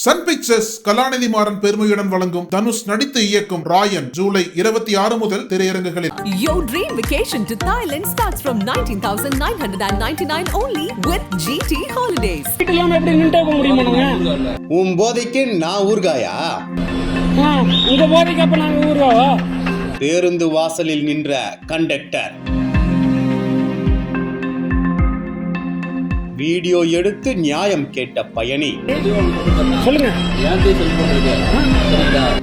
Sun pictures கலாநிதி மாறன் பெருமையுடன் வழங்கும் தனுஷ் நடித்து இயக்கும் ராயன் ஜூலை இருபத்தி ஆறு முதல் திரையரங்குகளில் Your dream vacation to Thailand starts from 19,999 only with GT Holidays. இல்லாம எப்படி நின்றுட்டே போக முடியுமா நாங்க? உன் போதைக்கு நான் ஊர்காயா? உங்க போதைக்கு அப்ப நாங்க ஊருவா பேருந்து வாசலில் நின்ற கண்டக்டர் வீடியோ எடுத்து நியாயம் கேட்ட பயணி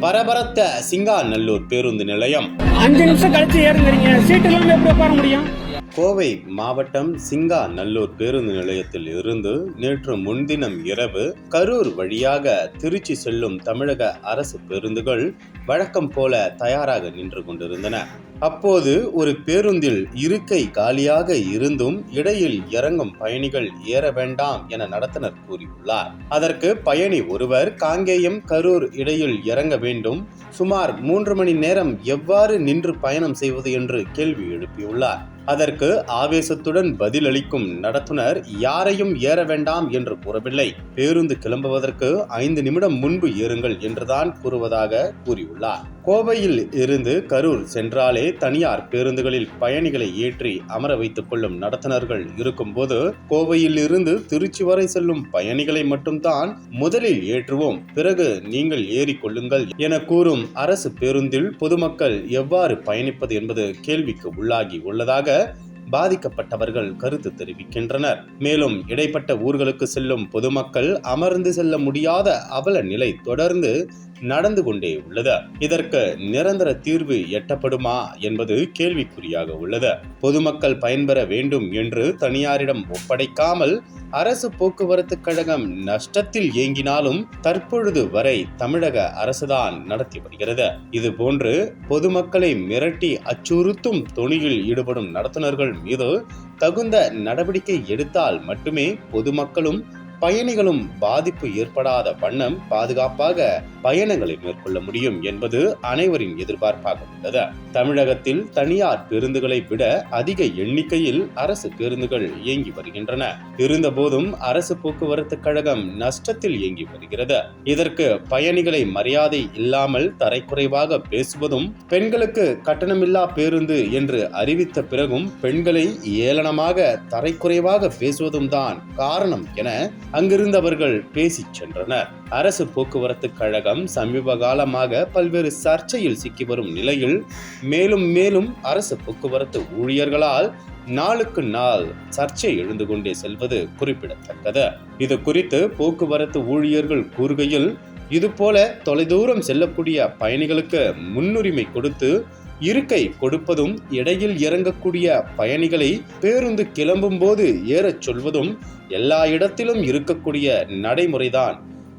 பரபரத்த சிங்காநல்லூர் பேருந்து நிலையம். அஞ்சு நிமிஷம் கழிச்சு ஏறுங்கிறீங்க. சீட்டு இல்லாம எப்படி உட்கார முடியும்? கோவை மாவட்டம் சிங்காநல்லூர் பேருந்து நிலையத்தில் இருந்து நேற்று முன்தினம் இரவு கரூர் வழியாக திருச்சி செல்லும் தமிழக அரசு பேருந்துகள் வழக்கம் போல தயாராக நின்று கொண்டிருந்தன. அப்போது ஒரு பேருந்தில் இருக்கை காலியாக இருந்தும் இடையில் இறங்கும் பயணிகள் ஏற வேண்டாம் என நடத்துனர் கூறியுள்ளார். அதற்கு பயணி ஒருவர் காங்கேயம் கரூர் இடையில் இறங்க வேண்டும். சுமார் மூன்று மணி நேரம் எவ்வாறு நின்று பயணம் செய்வது என்று கேள்வி எழுப்பியுள்ளார். அதற்கு ஆவேசத்துடன் பதிலளிக்கும் நடத்துனர் யாரையும் ஏற வேண்டாம் என்று கூறவில்லை. பேருந்து கிளம்புவதற்கு ஐந்து நிமிடம் முன்பு ஏறுங்கள் என்றுதான் கூறுவதாக கூறியுள்ளார். கோவையில் இருந்து கரூர் சென்றாலே தனியார் பேருந்துகளில் பயணிகளை ஏற்றி அமர வைத்துக் கொள்ளும் நடத்துனர்கள் இருக்கும்போது கோவையில் இருந்து திருச்சி வரை செல்லும் பயணிகளை மட்டும்தான் முதலில் ஏற்றுவோம். பிறகு நீங்கள் ஏறிக்கொள்ளுங்கள் என கூறும் அரசு பேருந்தில் பொதுமக்கள் எவ்வாறு பயணிப்பது என்பது கேள்விக்கு உள்ளாகி உள்ளதாக பாதிக்கப்பட்டவர்கள் கருத்து தெரிவிக்கின்றனர். மேலும் இடைப்பட்ட ஊர்களுக்கு செல்லும் பொதுமக்கள் அமர்ந்து செல்ல முடியாத அவல நிலை தொடர்ந்து நடந்து கொண்டே உள்ளது. இதற்கு நிரந்தர தீர்வு எட்டப்படுமா என்பது கேள்விக்குறியாக உள்ளது. பொதுமக்கள் பயன்பெற வேண்டும் என்று தனியாரிடம் ஒப்படைக்காமல் அரசு போக்குவரத்து கழகம் நஷ்டத்தில் இயங்கினாலும் தற்பொழுது வரை தமிழக அரசுதான் நடத்தி வருகிறது. இதுபோன்று பொதுமக்களை மிரட்டி அச்சுறுத்தும் தொனியில் ஈடுபடும் நடத்துனர்கள் மீது தகுந்த நடவடிக்கை எடுத்தால் மட்டுமே பொதுமக்களும் பயணிகளும் பாதிப்பு ஏற்படாத வண்ணம் பாதுகாப்பாக பயணங்களை மேற்கொள்ள முடியும் என்பது அனைவரின் எதிர்பார்ப்பாக உள்ளது. தமிழகத்தில் தனியார் பேருந்துகளை விட அதிக எண்ணிக்கையில் அரசு பேருந்துகள் இயங்கி வருகின்றன. இருந்தபோதும் அரசு போக்குவரத்து கழகம் நஷ்டத்தில் இயங்கி வருகிறது. இதற்கு பயணிகளை மரியாதை இல்லாமல் தரைக்குறைவாக பேசுவதும் பெண்களுக்கு கட்டணமில்லா பேருந்து என்று அறிவித்த பிறகும் பெண்களை ஏளனமாக தரைக்குறைவாக பேசுவதும் தான் காரணம் என அங்கிருந்தவர்கள் பேசிச் சென்றனர். அரசு போக்குவரத்து கழகம் சமீப காலமாக பல்வேறு சர்ச்சையில் சிக்கி வரும் நிலையில் மேலும் மேலும் அரசு போக்குவரத்து ஊழியர்களால் நாளுக்கு நாள் சர்ச்சை எழுந்து கொண்டே செல்வது குறிப்பிடத்தக்கது. இது குறித்து போக்குவரத்து ஊழியர்கள் கூறுகையில் இதுபோல தொலைதூரம் செல்லக்கூடிய பயணிகளுக்கு முன்னுரிமை கொடுத்து இருக்கை கொடுப்பதும் இடையில் இறங்கக்கூடிய பயணிகளை பேருந்து கிளம்பும் போது ஏறச் சொல்வதும் எல்லா இடத்திலும் இருக்கக்கூடிய நடைமுறைதான்.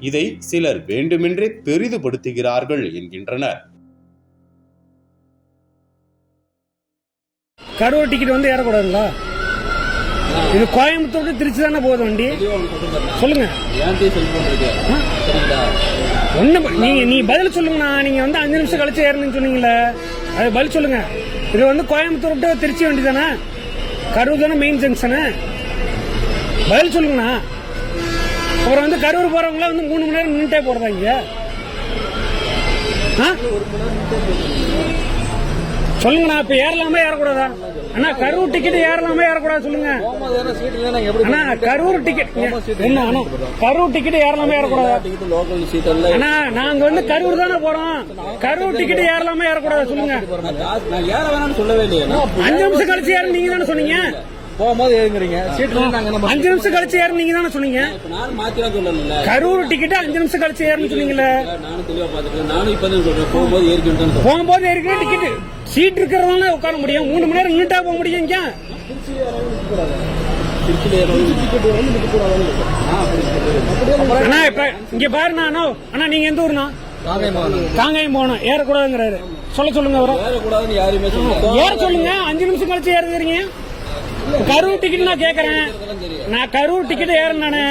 இதை சிலர் வேண்டுமென்றே பெரிதுபடுத்துகிறார்கள் என்கின்றனர். கரூர் டிக்கெட் வந்து ஏறக்கூடாதுங்களா? இது கோயம்புத்தூர் திருச்சி தானே போகுது வண்டி? சொல்லுங்க. ஒண்ணு நீங்க நீ பதில் சொல்லுங்கண்ணா. நீங்க வந்து அஞ்சு நிமிஷம் கழிச்சு ஏறணும்னு சொன்னீங்களே அது பதில் சொல்லுங்க. இது வந்து கோயம்புத்தூர் விட்டு திருச்சி வண்டி தானே கரூர் தானே மெயின் ஜங்ஷனு பதில் சொல்லுங்கண்ணா. அப்புறம் வந்து கரூர் போறவங்களாம் வந்து மூணு மணி நேரம் நின்றுட்டே போறதா இங்க? ஆ? சொல்லுங்கண்ணா இப்ப ஏறலாமா ஏறக்கூடாதா? அண்ணா கரூர் டிக்கெட் ஏறலாமா ஏறக்கூடாது சொல்லுங்க. அண்ணா கரூர் டிக்கெட் என்ன அண்ணா கரூர் டிக்கெட் ஏறலாமா ஏறக்கூடாதா? லோக்கல் சீட் அல்ல அண்ணா நாங்க வந்து கரூர் தானே போறோம். கரூர் டிக்கெட் ஏறலாமா ஏறக்கூடாது சொல்லுங்க. நான் ஏற வேணாம்னு சொல்லவே இல்லையே. அஞ்சு நிமிஷம் கழிச்சு ஏற நீங்க தானே சொன்னீங்க? போகும்போது ஏறுங்கிறீங்க. சீட்ல நாங்க அஞ்சு நிமிஷம் கழிச்சு ஏற நீங்க தானே சொன்னீங்க? நானும் மாத்திரம் சொல்லல கரூர் டிக்கெட் அஞ்சு நிமிஷம் கழிச்சு ஏறணும் சொன்னீங்களே நானும் தெளிவா பாத்துட்டேன் நானும் இப்ப தான் சொல்றேன் போகும்போது ஏறிக்கிட்டு போகும்போது இருக்கிற டிக்கெட் சீட் இருக்கிறவங்க உட்கார முடியும். மூணு மணி நேரம் நின்றுட்டா போக முடியும் இங்க. அண்ணா இப்ப இங்க பாருண்ணா அண்ணா அண்ணா. நீங்க எந்த ஊர்ண்ணா? காங்கேயம் போகணும். ஏறக்கூடாதுங்கிறாரு. சொல்ல சொல்லுங்க அவரை. ஏற சொல்லுங்க. அஞ்சு நிமிஷம் கழிச்சு ஏறுறீங்க கரூர் டிக்கெட் நான் கேட்கறேன் நான் கரூர் டிக்கெட் ஏறேன் நானு.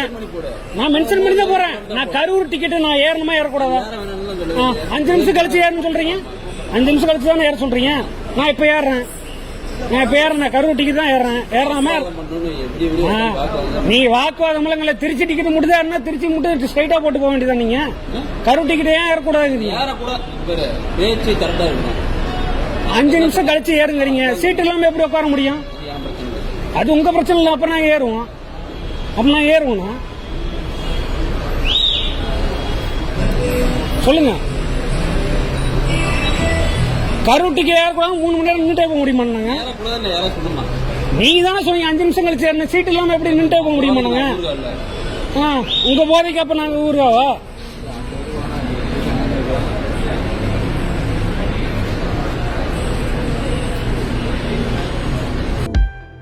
நான் மென்ஷன் பண்ணி தான் போறேன். நான் கரூர் டிக்கெட் நான் ஏறணுமா ஏறக்கூடாதா? ஆ, அஞ்சு நிமிஷம் கழிச்சு ஏறணும் சொல்றீங்க? அஞ்சு நிமிஷம் கழிச்சு தானே ஏற சொல்றீங்க? நான் இப்ப ஏறுறேன். நான் இப்ப ஏறேன் கரூர் டிக்கெட் தான் ஏறேன் ஏறாம நீ வாக்குவாதம் எப்படி ஆ, திருச்சி டிக்கெட் முடிதாருன்னா திருச்சி மட்டும் ஸ்ட்ரைட்டா போட்டு போக வேண்டியதா நீங்க. கரூர் டிக்கெட் ஏன் ஏறக்கூடாது அஞ்சு நிமிஷம் கழிச்சு ஏறுங்கிறீங்க. சீட் இல்லாம எப்படி உட்கார முடியும்? அது உங்க பிரச்சனை இல்லை அப்ப நான் ஏறுவோம். அப்ப நான் ஏறுவோம் சொல்லுங்க. கரூர் டிக்கெட் ஏறக்கூடாது மூணு மணி நேரம் நின்றுட்டே போக முடியுமா நாங்க தானே சொன்னீங்க அஞ்சு நிமிஷம் கழிச்சு ஏறின சீட் இல்லாம எப்படி நின்றுட்டே போக முடியுமா நாங்க ஊர்ல ஆ, உங்க போதைக்கு அப்ப நாங்க ஊருவாவா